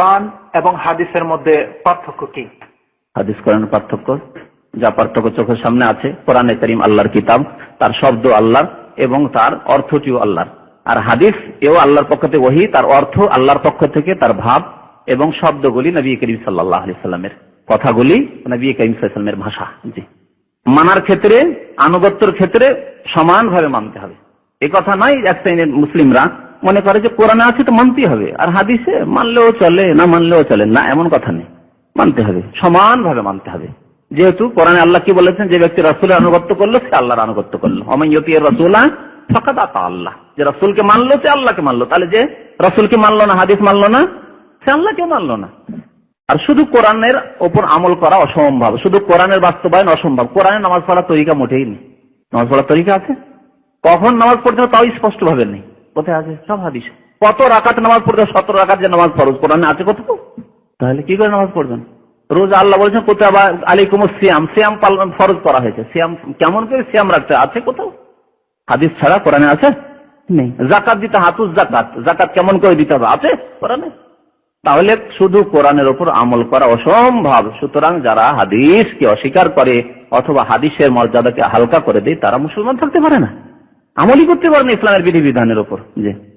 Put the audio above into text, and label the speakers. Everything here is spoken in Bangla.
Speaker 1: কোরআন এবং হাদিসের মধ্যে পার্থক্য কি?
Speaker 2: হাদিস, কোরআনের পার্থক্য? যা পার্থক্য চোখের সামনে আছে, কোরআনে করিম আল্লাহর কিতাব, তার শব্দ আল্লাহর এবং তার অর্থটিও আল্লাহর। আর হাদিস, এও আল্লাহর পক্ষ থেকে ওহি, তার অর্থ আল্লাহর পক্ষ থেকে তার ভাব এবং শব্দগুলি নবী করিম সাল্লাহ সাল্লামের কথাগুলি নবী করিম সাল্লামের ভাষা। জি। মানার ক্ষেত্রে, আনুগত্যের ক্ষেত্রে সমানভাবে মানতে হবে। এ কথা নয় এক শ্রেণির মুসলিমরা মনে করে যে কোরআনে আছে তো মানতেই হবে। আর হাদিসে মানলেও চলে, না মানলেও চলে, না এমন কথা নেই। মানতে হবে, সমানভাবে মানতে হবে। যেহেতু কোরআনে আল্লাহ কি বলেছেন? যে ব্যক্তি রাসুলের আনুগত্য করল, সে আল্লাহর আনুগত্য করল। অমাইয়তি রসুল্লাহ ফকাত আতা আল্লাহ। যে রাসুলকে মানলো, সে আল্লাহকে মানলো। তাহলে যে রাসুলকে মানলো না, হাদিস মানলো না, সে আল্লাহকে মানলো না। আর শুধু কোরআনের ওপর আমল করা অসম্ভব, শুধু কোরআনের বাস্তবায়ন অসম্ভব। কোরআনে নামাজ পড়ার তরিকা মোটেই নেই। নামাজ পড়ার তরিকা আছে? কখন নামাজ পড়তে তাও স্পষ্ট ভাবে নেই। কোথায় আছে? সব হাদিস। কত রাকাত নামাজ পড়তে হবে? সতেরো রাকাত যে নামাজ ফরজ কোরআনে আছে কোথাও তাহলে কি করে নামাজ পড়বেন? রোজ আল্লাহ বলছেন কোথায় আবার আলিকুম সিয়াম। সিয়াম পালন ফরজ করা হয়েছে। সিয়াম কেমন করে সিয়াম রাখতে আছে কোথাও? হাদিস ছাড়া কোরআনে আছে? নেই। জাকাত দিতে হাতুস জাকাত। জাকাত কেমন করে দিতে হবে? আছে কোরআনে? তাহলে শুধু কোরআনের ওপর আমল করা অসম্ভব। সুতরাং যারা হাদিসকে অস্বীকার করে অথবা হাদিসের মর্যাদাকে হালকা করে দেয় তারা মুসলমান থাকতে পারে না। আমলই করতে পারে না ইসলামের বিধিবিধানের ওপর। যে